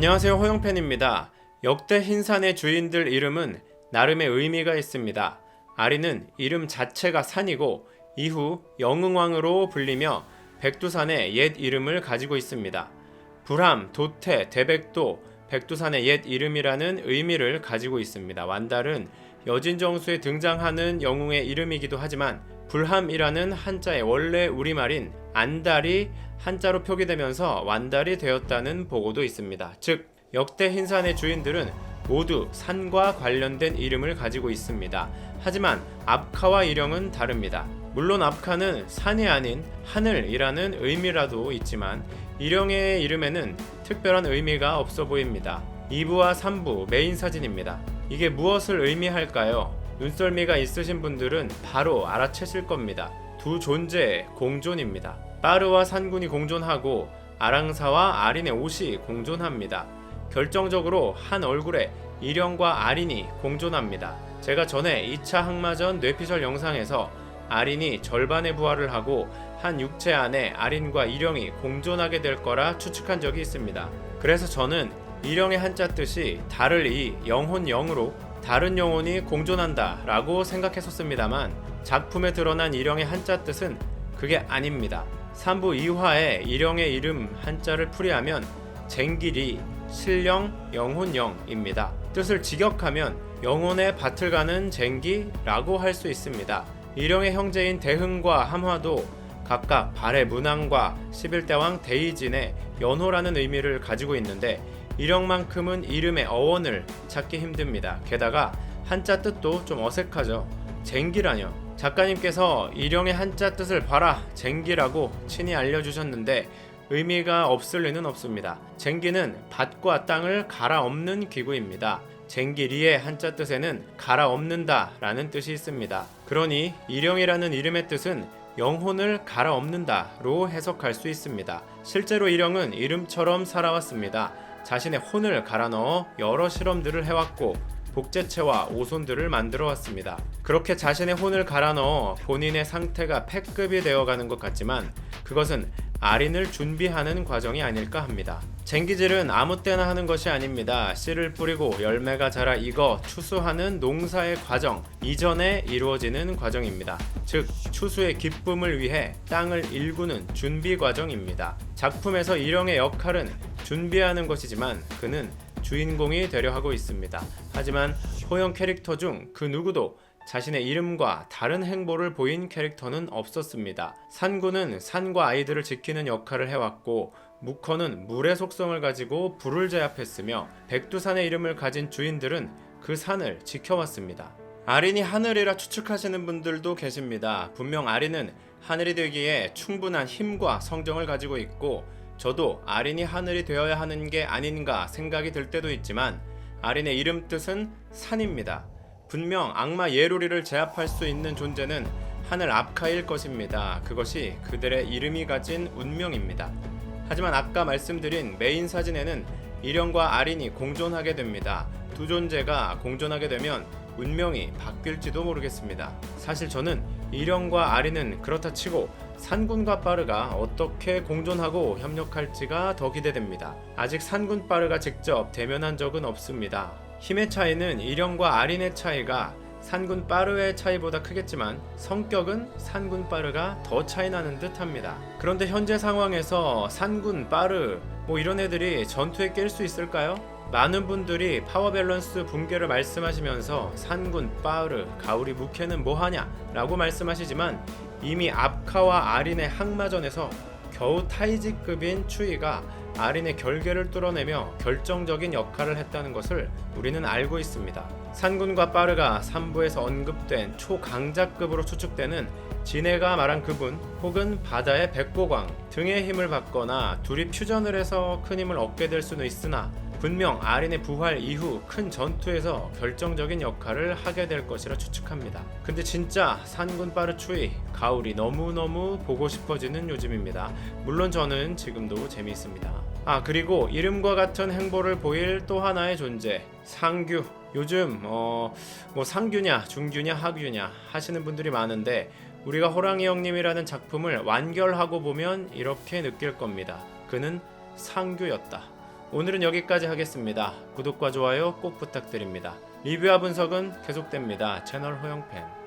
안녕하세요 호영팬입니다. 역대 흰산의 주인들 이름은 나름의 의미가 있습니다. 아리는 이름 자체가 산이고 이후 영흥왕으로 불리며 백두산의 옛 이름을 가지고 있습니다. 불함, 도태, 대백도, 백두산의 옛 이름이라는 의미를 가지고 있습니다. 완달은 여진정수에 등장하는 영웅의 이름이기도 하지만 불함이라는 한자의 원래 우리말인 안달이 한자로 표기되면서 완달이 되었다는 보고도 있습니다. 즉 역대 흰산의 주인들은 모두 산과 관련된 이름을 가지고 있습니다. 하지만 압카와 일영은 다릅니다. 물론 압카는 산이 아닌 하늘이라는 의미라도 있지만 일영의 이름에는 특별한 의미가 없어 보입니다. 2부와 3부 메인 사진입니다. 이게 무엇을 의미할까요? 눈썰미가 있으신 분들은 바로 알아채실 겁니다. 두 존재의 공존입니다. 빠르와 산군이 공존하고 아랑사와 아린의 옷이 공존합니다. 결정적으로 한 얼굴에 일영과 아린이 공존합니다. 제가 전에 2차 항마전 뇌피셜 영상에서 아린이 절반의 부활을 하고 한 육체 안에 아린과 일영이 공존하게 될 거라 추측한 적이 있습니다. 그래서 저는 일영의 한자 뜻이 달을 이 영혼 영으로 다른 영혼이 공존한다 라고 생각했었습니다만 작품에 드러난 일영의 한자 뜻은 그게 아닙니다. 3부 2화에 일영의 이름 한자를 풀이하면 쟁길이 실령 영혼영입니다. 뜻을 직역하면 영혼의 밭을 가는 쟁기라고 할 수 있습니다. 일영의 형제인 대흥과 함화도 각각 발의 문왕과 11대왕 대이진의 연호라는 의미를 가지고 있는데 일영만큼은 이름의 어원을 찾기 힘듭니다. 게다가 한자 뜻도 좀 어색하죠. 쟁기라뇨. 작가님께서 일영의 한자 뜻을 봐라 쟁기라고 친히 알려주셨는데 의미가 없을 리는 없습니다. 쟁기는 밭과 땅을 갈아엎는 기구입니다. 쟁기리의 한자 뜻에는 갈아엎는다 라는 뜻이 있습니다. 그러니 일영이라는 이름의 뜻은 영혼을 갈아엎는다로 해석할 수 있습니다. 실제로 일영은 이름처럼 살아왔습니다. 자신의 혼을 갈아 넣어 여러 실험들을 해왔고 복제체와 오손들을 만들어 왔습니다. 그렇게 자신의 혼을 갈아 넣어 본인의 상태가 패급이 되어가는 것 같지만 그것은 아린을 준비하는 과정이 아닐까 합니다. 쟁기질은 아무 때나 하는 것이 아닙니다. 씨를 뿌리고 열매가 자라 익어 추수하는 농사의 과정 이전에 이루어지는 과정입니다. 즉 추수의 기쁨을 위해 땅을 일구는 준비 과정입니다. 작품에서 일영의 역할은 준비하는 것이지만 그는 주인공이 되려 하고 있습니다. 하지만 호영 캐릭터 중 그 누구도 자신의 이름과 다른 행보를 보인 캐릭터는 없었습니다. 산구는 산과 아이들을 지키는 역할을 해왔고 무커는 물의 속성을 가지고 불을 제압했으며 백두산의 이름을 가진 주인들은 그 산을 지켜왔습니다. 아린이 하늘이라 추측하시는 분들도 계십니다. 분명 아린은 하늘이 되기에 충분한 힘과 성정을 가지고 있고 저도 아린이 하늘이 되어야 하는 게 아닌가 생각이 들 때도 있지만 아린의 이름 뜻은 산입니다. 분명 악마 예로리를 제압할 수 있는 존재는 하늘 압카일 것입니다. 그것이 그들의 이름이 가진 운명입니다. 하지만 아까 말씀드린 메인 사진에는 일영과 아린이 공존하게 됩니다. 두 존재가 공존하게 되면 운명이 바뀔지도 모르겠습니다. 사실 저는 일영과 아린은 그렇다 치고 산군과 빠르가 어떻게 공존하고 협력할지가 더 기대됩니다. 아직 산군 빠르가 직접 대면한 적은 없습니다. 힘의 차이는 일영과 아린의 차이가 산군 빠르의 차이보다 크겠지만 성격은 산군 빠르가 더 차이나는 듯합니다. 그런데 현재 상황에서 산군 빠르 뭐 이런 애들이 전투에 낄 수 있을까요? 많은 분들이 파워 밸런스 붕괴를 말씀하시면서 산군 빠르 가오리 무케는 뭐하냐 라고 말씀하시지만 이미 압카와 아린의 항마전에서 겨우 타이지급인 추이가 아린의 결계를 뚫어내며 결정적인 역할을 했다는 것을 우리는 알고 있습니다. 산군과 빠르가 3부에서 언급된 초강자급으로 추측되는 진해가 말한 그분 혹은 바다의 백보광 등의 힘을 받거나 둘이 퓨전을 해서 큰 힘을 얻게 될 수는 있으나 분명 아린의 부활 이후 큰 전투에서 결정적인 역할을 하게 될 것이라 추측합니다. 근데 진짜 산군 빠르추이 가을이 너무너무 보고 싶어지는 요즘입니다. 물론 저는 지금도 재미있습니다. 아 그리고 이름과 같은 행보를 보일 또 하나의 존재 상규 요즘 어 뭐 상규냐 중규냐 하규냐 하시는 분들이 많은데 우리가 호랑이 형님이라는 작품을 완결하고 보면 이렇게 느낄 겁니다. 그는 상규였다. 오늘은 여기까지 하겠습니다. 구독과 좋아요 꼭 부탁드립니다. 리뷰와 분석은 계속됩니다. 채널 호영팬.